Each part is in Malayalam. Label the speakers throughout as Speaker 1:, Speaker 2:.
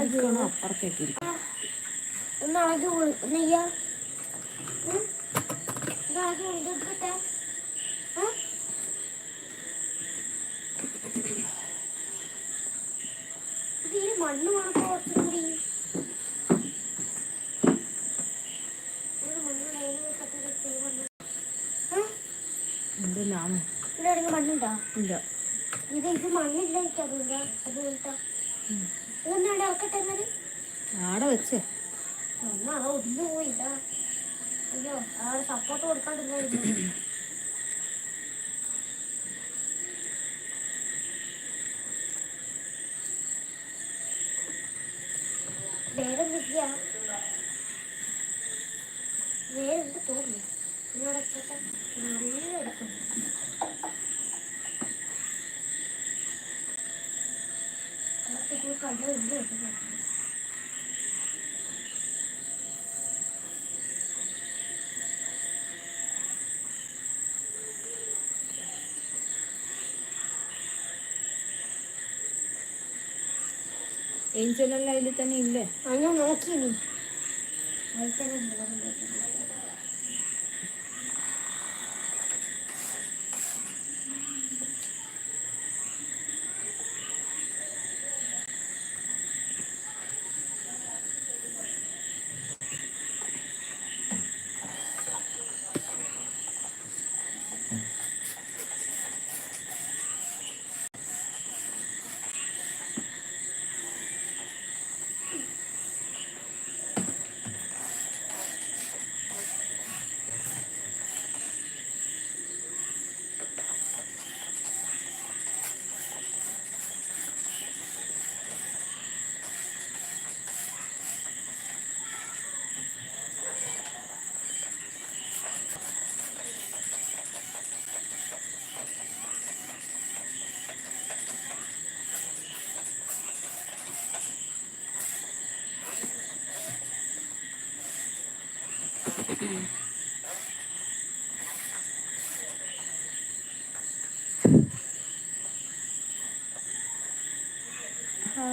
Speaker 1: ഇരിക്കണോ അപ്പുറത്തേക്ക് ഇരിക്കണം
Speaker 2: മണ്ണ് കുറച്ചും കൂടി മണ്ണുണ്ടോ?
Speaker 1: ഇല്ല.
Speaker 2: ഇത് ഇത് മണ്ണില്ല എനിക്ക് അതുകൊണ്ട് അത്
Speaker 1: ആടെ വെച്ച്.
Speaker 2: സപ്പോർട്ട് കൊടുക്കാണ്ടില്ലായിരുന്നു വേഗം വിദ്യ വേഗം തോന്നുന്നു? എന്നോട് നല്ല എടുക്കുന്നു കണ്ടു കിട്ടുന്നു
Speaker 1: ഏഞ്ചലെല്ലാം അതിൽ തന്നെ ഇല്ലേ?
Speaker 2: അങ്ങനെ ഞാൻ നോക്കി അതിൽ തന്നെ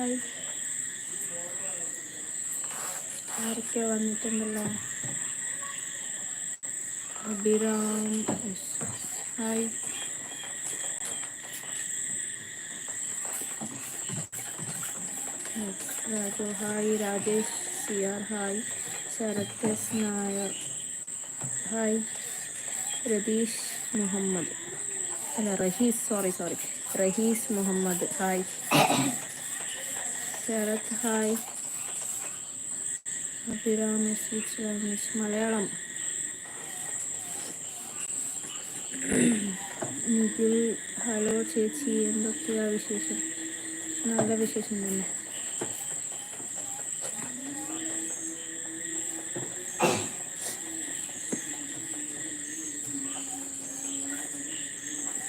Speaker 1: ഹായ് ആരൊക്കെ വന്നിട്ടുണ്ടല്ലോ. Abhiram. Hi Raju hi Rajesh C R hi Sarath Nair hi Ratheesh Muhammad. അല്ല Rahees sorry sorry Rahees Muhammad hi. Sarath hi. Abhiram message വാങ്ങിച്ച് മലയാളം. നിഖിൽ ഹലോ ചേച്ചി എന്തൊക്കെയാ വിശേഷം? നല്ല വിശേഷം തന്നെ.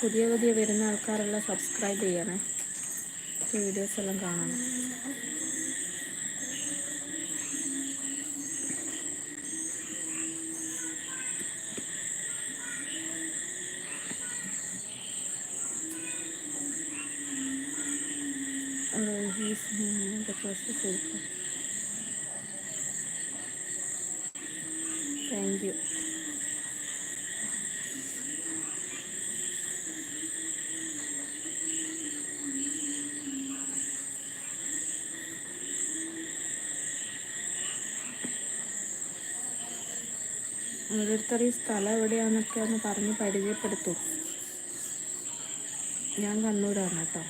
Speaker 1: പുതിയ പുതിയ വരുന്ന ആൾക്കാരെല്ലാം സബ്സ്ക്രൈബ് ചെയ്യണേ. വീഡിയോസ് എല്ലാം കാണണം Thank you. ഈ സ്ഥലം എവിടെയാണെന്നൊക്കെ ഒന്ന് പറഞ്ഞ് പരിചയപ്പെടുത്തു. ഞാൻ കണ്ണൂരാണ് കേട്ടോ.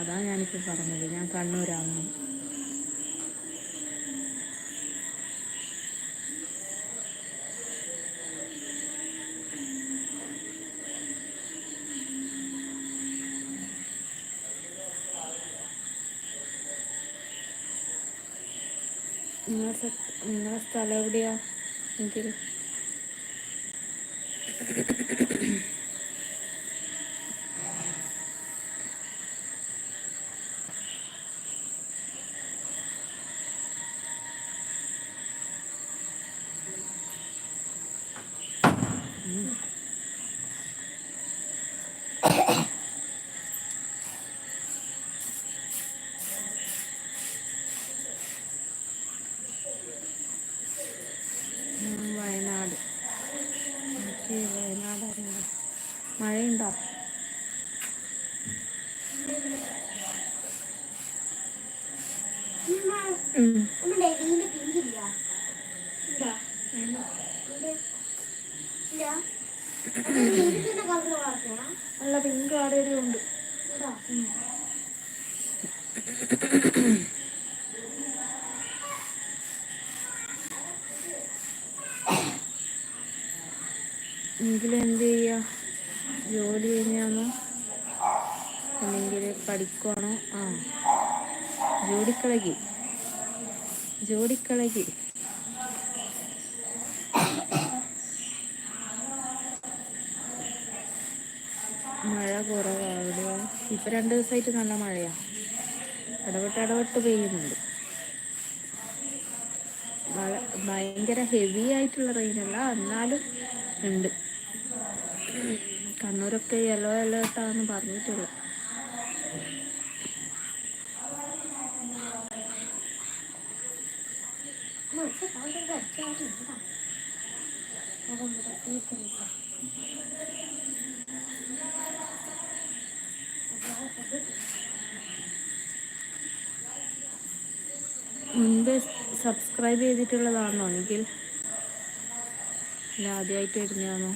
Speaker 1: അതാ ഞാനിപ്പോൾ പറഞ്ഞത്. ഞാൻ കണ്ണൂരാണ്. സ്ഥലം എവിടെയാ എനിക്കൊരു Mm-hmm.
Speaker 2: ഇതാ
Speaker 1: എങ്കിൽ എന്ത് ചെയ്യുക ജോലി കഴിഞ്ഞാണോ? അല്ലെങ്കിൽ പഠിക്കുവാണോ? ആ. ജോലിക്കളകി. ജോലിക്കളകി. മഴ കുറവാണ്. ഇപ്പം രണ്ട് ദിവസമായിട്ട് നല്ല മഴയാണ് ഇടപെട്ട് ഇടപെട്ട് പെയ്യുന്നുണ്ട്. ഭയങ്കര ഹെവി ആയിട്ടുള്ള റെയിനല്ല എന്നാലും ഉണ്ട്. കണ്ണൂരൊക്കെ യെല്ലോ അലേർട്ടാന്ന് പറഞ്ഞിട്ടുള്ളത്
Speaker 2: മനസ്സിൽ
Speaker 1: മുൻപ് സബ്സ്ക്രൈബ് ചെയ്തിട്ടുള്ളതാണോ ഇല്ല ആദ്യമായിട്ട് വരുന്നതാണോ?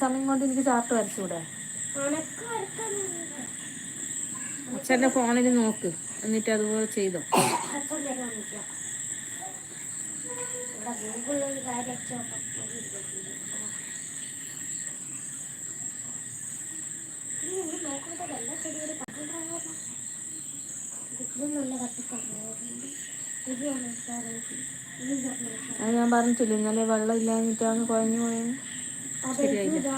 Speaker 1: സമയം കൊണ്ട് എനിക്ക് ചാർട്ട്
Speaker 2: വരക്കാൻ
Speaker 1: അച്ഛന്റെ ഫോണിൽ നോക്ക്. എന്നിട്ട് അതുപോലെ ചെയ്തോ. അത് ഞാൻ പറഞ്ഞിട്ടില്ല ഇന്നലെ വെള്ളം ഇല്ലാഞ്ഞിട്ടാണ് കുഴഞ്ഞു പോയത് ശരിയായില്ല.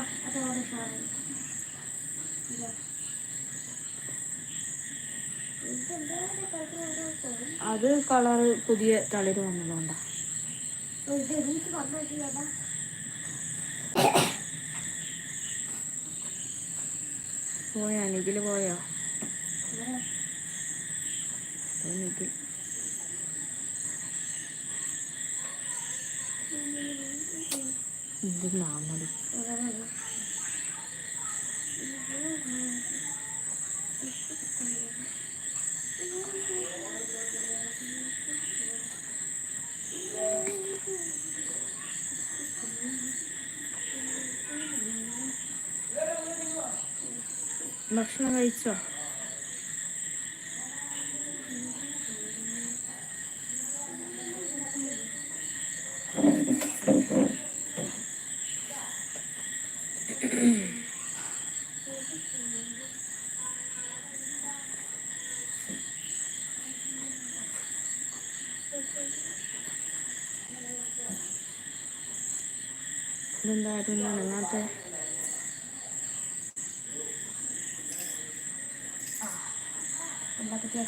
Speaker 1: അത് കളറ്? പുതിയ തളിര് വന്നതുകൊണ്ടാ.
Speaker 2: പോയാ? നിഖിൽ
Speaker 1: പോയാ? നിഖിൽ പോയോ
Speaker 2: ഇവിടെ
Speaker 1: ഓ, Nikhil Benda itu mana natin. Ang bakit yung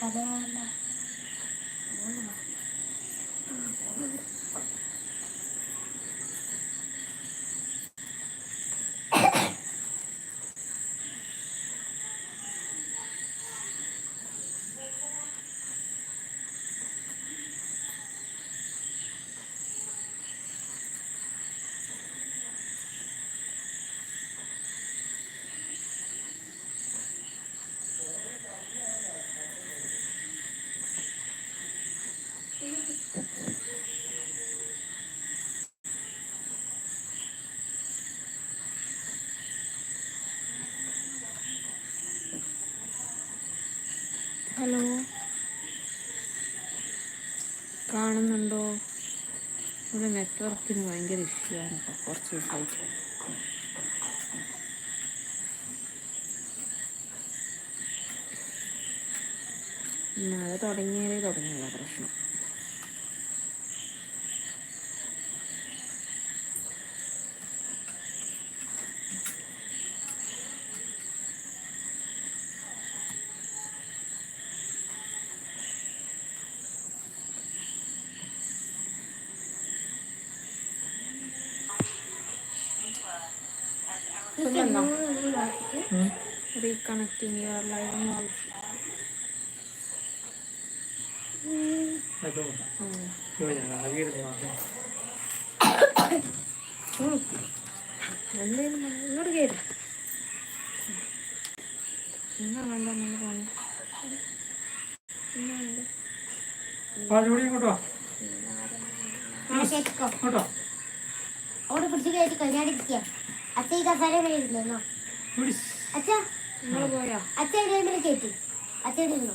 Speaker 1: മഴ തുടങ്ങിയാലേ തുടങ്ങിയതാ പ്രശ്നം. റീകണക്റ്റിംഗ് യുവർ ലൈവ് എന്തേലും ഇങ്ങോട്ട് കയറി എന്നാ വേണ്ട നമ്മൾ പോണേ എന്നാ വേണ്ട
Speaker 3: ഇങ്ങോട്ടോ
Speaker 2: ആ
Speaker 3: ഇങ്ങോട്ടോ
Speaker 2: അവിടെ പിടിച്ച് കയറ്റി കല്യാണിരിക്കുക അച്ഛ ഈ കസാര ഇരുന്നോ?
Speaker 3: പിടിച്ച്.
Speaker 2: അച്ഛ.
Speaker 1: നിങ്ങൾ പോയാ
Speaker 2: അച്ഛ എവിടെയെങ്കിലും കയറ്റി. അച്ഛ എവിടെ ഇരുന്നോ?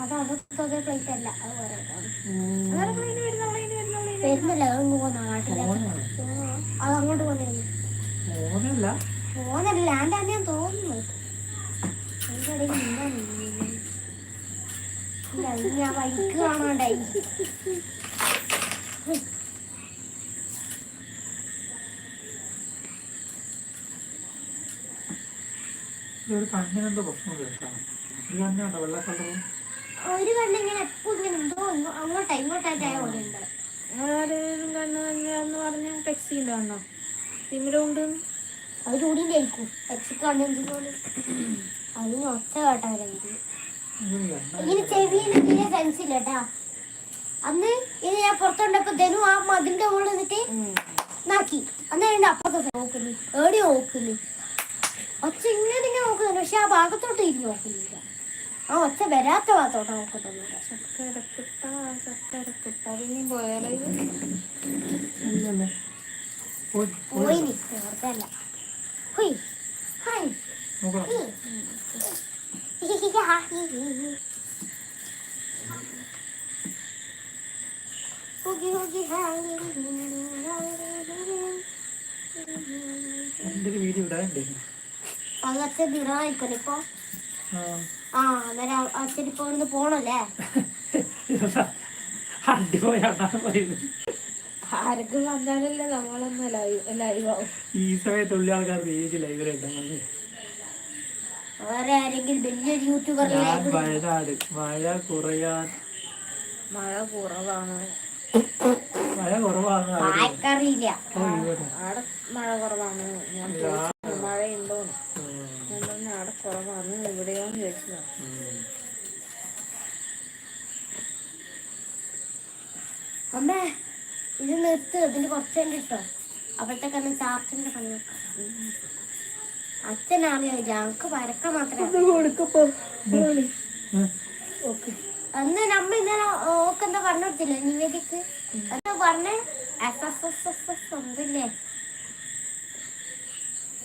Speaker 2: അത് അതൊക്കെ അതേ പ്ലേറ്റ് അല്ല അത് വേറെ
Speaker 3: ഫോണ്
Speaker 2: വരുന്നില്ല അത് പോകുന്ന നാട്ടിലേക്ക് അത് അങ്ങോട്ട് ഞാൻ തോന്നുന്നു. അതിന്റെ ഇടയിൽ നിന്നാ? നീ. ഞാൻ ബൈക്ക് കാണാണ്ടായി.
Speaker 3: ഒരു കണ്ണിനെന്തോ പ്രശ്നം കേട്ടാണ് ഇത് കണ്ണുണ്ടോ വെള്ള കളറ്
Speaker 2: ഒരു കണ്ണിങ്ങനെ ഇങ്ങനെ അങ്ങോട്ടാ ഇങ്ങോട്ടായിട്ടായ പോലെ ഉണ്ട്
Speaker 1: ആരേലും കണ്ണ് തന്നെയാന്ന് പറഞ്ഞ ടെക്സിന്റെ കണ്ണോ തിമിരമുണ്ട്
Speaker 2: അത് ചൂടിന്റെ ആയിരിക്കും. എക്സിക്ക് കണ്ണെന്തിനോട് അതിന് ഒച്ച
Speaker 3: കണ്ണ
Speaker 2: ഇങ്ങനെ ചെവിയിൽ സെൻസ് ഇല്ല കേട്ടാ. അന്ന് ഇത് ഞാൻ പുറത്തുണ്ടപ്പോ ധനു ആ മതിലിന്റെ മുകളിൽ നിന്നിട്ട് നാക്കി അന്നേരം അപ്പുറത്തെ നോക്കുന്നു. ഏടി നോക്കുന്നു ഒച്ച ഇങ്ങനെ ഇങ്ങനെ നോക്കുന്നു പക്ഷെ ആ ഭാഗത്തോട്ട് ഇരുന്ന് നോക്കുന്നില്ല. ആ ഒച്ച വരാത്ത ഭാഗത്തോട്ട്
Speaker 3: ഇല്ലല്ലേ പോയി
Speaker 2: പോയി നിൽക്കുന്നതല്ല ഹുയ് ഹായ്
Speaker 3: നോക്കണം.
Speaker 2: ഹുഗി ഹുഗി ഹായ്.
Speaker 3: എന്റെ ഒരു വീഡിയോ ഇടാനുണ്ട്
Speaker 2: അത് അച്ഛൻ ദിനായിക്കോലെ ഇപ്പൊ.
Speaker 3: ആ.
Speaker 2: പോണല്ലേ?
Speaker 3: അടിപൊളിയാണ് പറയുന്നത്.
Speaker 1: വന്നാലല്ലേ നമ്മളൊന്ന് ലൈവ് ലൈവ്
Speaker 3: ഈ സമയത്ത് ഉള്ള ആൾക്കാർ ഏജ്
Speaker 2: വേറെ ആരെങ്കിലും വലിയൊരു യൂട്യൂബർ
Speaker 3: വയനാട് മഴ കുറയാൻ.
Speaker 1: മഴ കുറവാണ്.
Speaker 3: മഴ കുറവാണ്
Speaker 2: ആർക്കറിയില്ല.
Speaker 1: മഴ കുറവാണ്. ഞാൻ മഴയുണ്ടോന്ന്. ഞാൻ കുറവാണ്. ഇവിടെയോന്ന്
Speaker 2: ഇത് നിർത്ത് ഇതിന്റെ കുറച്ച് കണ്ടിട്ടോ അപ്പോഴത്തേക്ക് അന്ന് ചാർട്ടിന്റെ പണി അച്ഛനറിയാം ഞങ്ങക്ക് വരക്ക മാത്രമേ
Speaker 1: കൊടുക്കപ്പോ. ഓക്കെ.
Speaker 2: അന്ന് നമ്മ ഇന്നലെ ഓക്ക് എന്താ പറഞ്ഞു നിവേദിക്ക്? എന്താ പറഞ്ഞേ S S S S S ഒന്നില്ലേ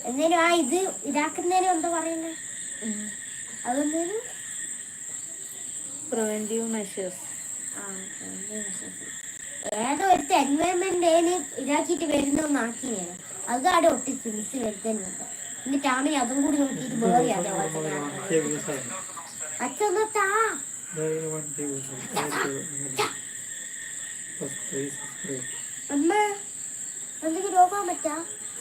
Speaker 2: എന്തേലും ആ ഇത് ഇതാക്കുന്നതിനും എന്താ പറയുന്നേ? അതെന്തേലും
Speaker 1: പ്രിവെന്റീവ് മെഷേഴ്സ്
Speaker 2: ആ, പ്രിവെന്റീവ് വിശ്വസിച്ചു. ഏതോ ഒരു എൻവയോൺമെന്റ് ഇതാക്കിയിട്ട് വരുന്ന ഞാൻ അത് അവിടെ ഒട്ടി മിസ് വരുത്തുന്നുണ്ട് എന്നിട്ട് ആമി അതും കൂടി നോക്കിയിട്ട്.
Speaker 3: മറ്റേ
Speaker 2: അച്ഛൻ താ. അമ്മ എന്തെങ്കിലും രോഗം പറ്റാ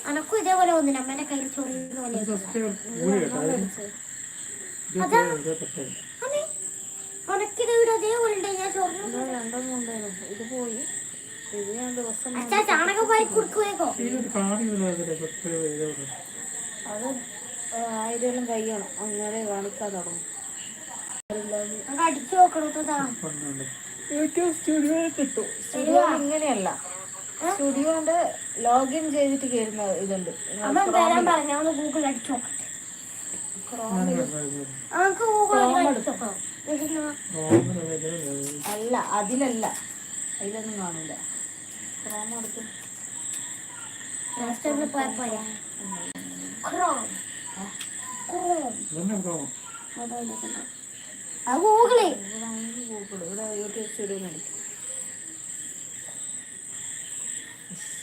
Speaker 2: അനക്കും ഇതേപോലെ ഒന്നിന് അമ്മേന്റെ കയ്യിൽ ചൊറിയുന്ന പോലെ
Speaker 3: ഒരു subscriber കൂടി കേട്ടോ. അതിന് ഇരുപത്തേഴ്, ഇരുപത്തെട്ട്.
Speaker 2: അമ്മേ അനക്കിത് ഇവിടെ അതേപോലെ ചൊറിഞ്ഞു
Speaker 1: രണ്ടെണ്ണം ഉണ്ടായിരുന്നു. ഇത് പോയി. ഇത് ഞാൻ ദിവസം. അത് ആയിരം കഴിയണം. അന്നേരം കാണിക്കാൻ തുടങ്ങും. യൂട്യൂബ് സ്റ്റുഡിയോ ഉണ്ട് സ്റ്റുഡിയോ ഇങ്ങനെയല്ല. ലോഗിൻ ചെയ്തിട്ട് കയറുന്ന ഇതുണ്ട്.
Speaker 2: ഗൂഗിൾ അടിച്ചോ. ക്രോം ഗൂഗിൾ അടിച്ചോ
Speaker 1: അല്ല അതിലല്ല. അതിലൊന്നും കാണൂല. ക്രോം എടുക്കും ഗൂഗിൾ ഇവിടെ യൂട്യൂബ് സ്റ്റുഡിയോ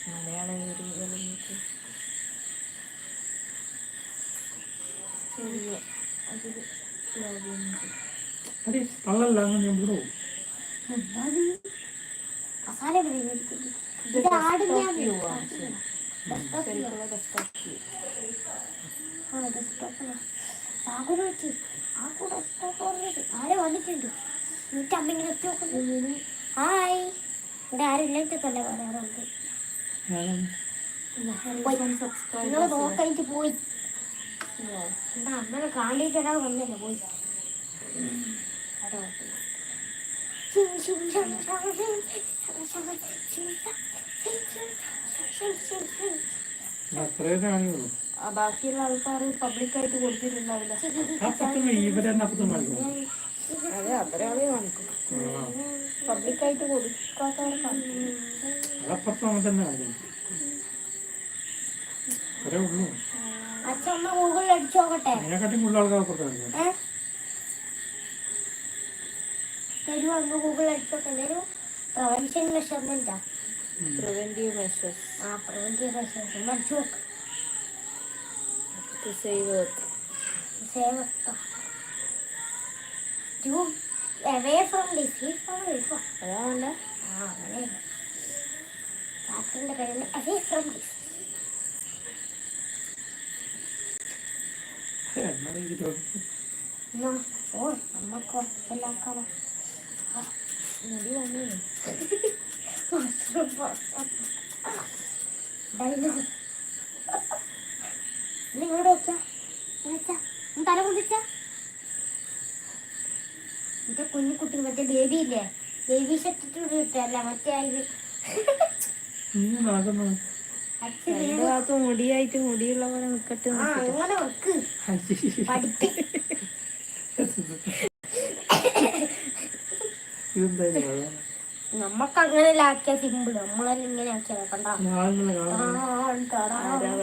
Speaker 1: മലയാളം സ്റ്റുഡിയോ അതിൽ ലോഗിൻ ചെയ്യും
Speaker 3: അതെ തള്ളല്ല അങ്ങനെ ഞാൻ
Speaker 2: നോക്കുന്നു ഹായ് ഇവിടെ ആരും ഇല്ലാത്തല്ലേ പറയാറുണ്ട് നിങ്ങൾ നോക്കായിട്ട് പോയി എന്താ അമ്മനെ കാണിട്ടൊരാൾ വന്നല്ലേ പോയി
Speaker 1: ബാക്കിയുള്ള ആൾക്കാർ പബ്ലിക്കായിട്ട് കൊടുത്തിട്ടുണ്ടാവില്ല. അതെ അത്ര ആളെ കാണിക്കും. പബ്ലിക്കായിട്ട് കൊടുക്കാത്തവരെ കാണിക്കും.
Speaker 2: അച്ഛൻ ഗൂഗിളിൽ അടിച്ചു നോക്കട്ടെ.
Speaker 3: അതിനെക്കാട്ടും കൂടുതൽ ആൾക്കാർ?
Speaker 2: തരുമോ അങ്ങ് ഗൂഗിൾ അടിച്ചു നോക്കട്ടെ തരൂ പ്രവൻഷൻ മെഷർമെന്റാ
Speaker 1: പ്രിവെന്റീവ് മെഷേഴ്സ്
Speaker 2: ആ പ്രവന്റീവ് മെഷേഴ്സ് അടിച്ചു നോക്കാം
Speaker 1: to save earth
Speaker 2: save to away from disease ആണ്
Speaker 1: അതാണല്ല
Speaker 2: ആ അങ്ങനെ ഡിസീസ്
Speaker 3: എന്നാണ് എനിക്ക് തോന്നുന്നത്
Speaker 2: എന്നാ ഓ നമുക്ക് എല്ലാക്കാലം
Speaker 1: മുടി വന്നു
Speaker 2: നിങ്ങളോട് വെച്ചാ തല മറ്റേ കുഞ്ഞു കുട്ടി മറ്റേ ബേബി ഇല്ലേ ബേബി കിട്ടല്ല മറ്റേ ഇത്
Speaker 1: മുടിയായിട്ട് മുടിയുള്ള പോലെ നിക്കട്ടെ
Speaker 2: അങ്ങനെ വെക്ക് നമ്മക്ക് അങ്ങനെ ആക്കിയ സിമ്പിൾ നമ്മളെല്ലാം ഇങ്ങനെ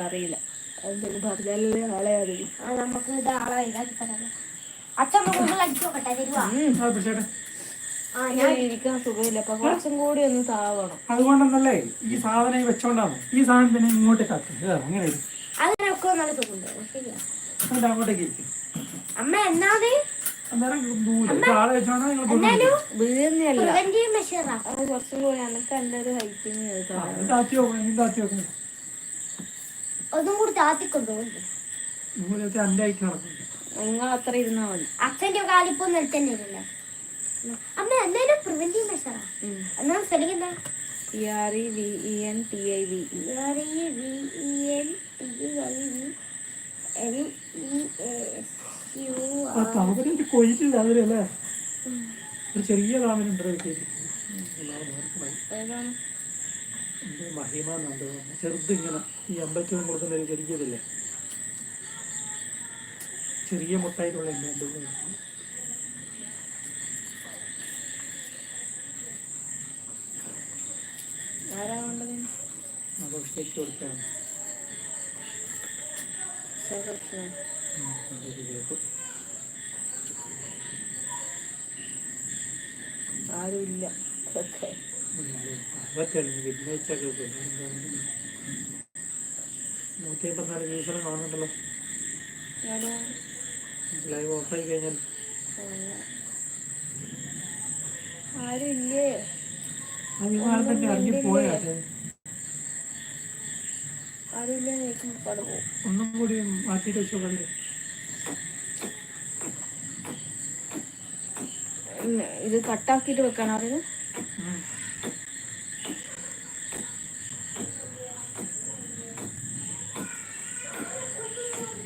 Speaker 1: അറിയില്ല എന്തെങ്കിലും പറഞ്ഞാലേ ആളെ അറിയും.
Speaker 2: നമുക്ക് ഇത് ആളെ ഇതാക്കി തരാം അച്ഛൻ ഗൂഗിൾ അടിച്ചു നോക്കട്ടെ തരുവാ.
Speaker 3: ആ പക്ഷേ
Speaker 2: ആ
Speaker 1: ഞാൻ ഇരിക്കാൻ സുഖമില്ല. അപ്പൊ കുറച്ചും കൂടി ഒന്ന് താവണം.
Speaker 3: അതുകൊണ്ടെന്നല്ലേ ഈ സാധനം വെച്ചോണ്ടാണ്. ഈ സാധനം പിന്നെ ഇങ്ങോട്ട് അങ്ങനെ
Speaker 2: നല്ല സുഖമുണ്ട്.
Speaker 3: അങ്ങോട്ടേക്ക്
Speaker 2: അമ്മ എന്നാത്
Speaker 3: നിങ്ങൾ
Speaker 2: ഒന്നും കൂടി
Speaker 1: അത്ര ഇരുന്നാ മതി.
Speaker 2: അച്ഛന്റെ കാലിപ്പോ നിലത്തന്നെ ഇരുന്നേ അമ്മ എന്തായാലും പ്രിവെന്റീവ് മെഷറാ എന്നാ സ്പെല്ലിംഗ് എന്താ?
Speaker 1: P R E V E N T I V E
Speaker 3: ആ താമര അവർ അല്ലേ? ഒരു ചെറിയ കാമനുണ്ട് മഹിമ എന്നുണ്ടോ ചെറുത് ഇങ്ങനെ ഈ അമ്പലത്തിൽ കൊടുക്കുന്ന ഒരു ചെറിയതില്ലേ ചെറിയ മുട്ടായിട്ടുള്ള ഉണ്ട് എന്തോ ഒന്ന്.
Speaker 1: ആരാ വേണ്ടത്
Speaker 3: അത് ഒറ്റയ്ക്ക് കൊടുക്കാണ്
Speaker 1: ശേഖർഷണം
Speaker 3: ഉം, അതൊരു കേക്ക്.
Speaker 1: ആരും ഇല്ല ഓക്കെ
Speaker 3: ഉം, അത് അതൊക്കെയാണ് വെള്ളിയാഴ്ചയൊക്കെ നൂറ്റി അമ്പത്തിനാല് ദിവസം കാണുന്നുണ്ടല്ലോ
Speaker 1: ആരാ
Speaker 3: ലൈവ് ഓഫായി കഴിഞ്ഞാൽ
Speaker 1: ആരും ഇല്ലേ
Speaker 3: ആ. വിമാനത്തിന്റെ ഇറങ്ങി പോയാട്ടെ
Speaker 1: ആരും? ഇല്ലേ നോക്കുമ്പോൾ പട പോകും
Speaker 3: ഒന്നും കൂടി മാറ്റിയിട്ട് വെച്ചോ കളി.
Speaker 1: ഇത് കട്ടാക്കിയിട്ട്
Speaker 3: വെക്കാനാ.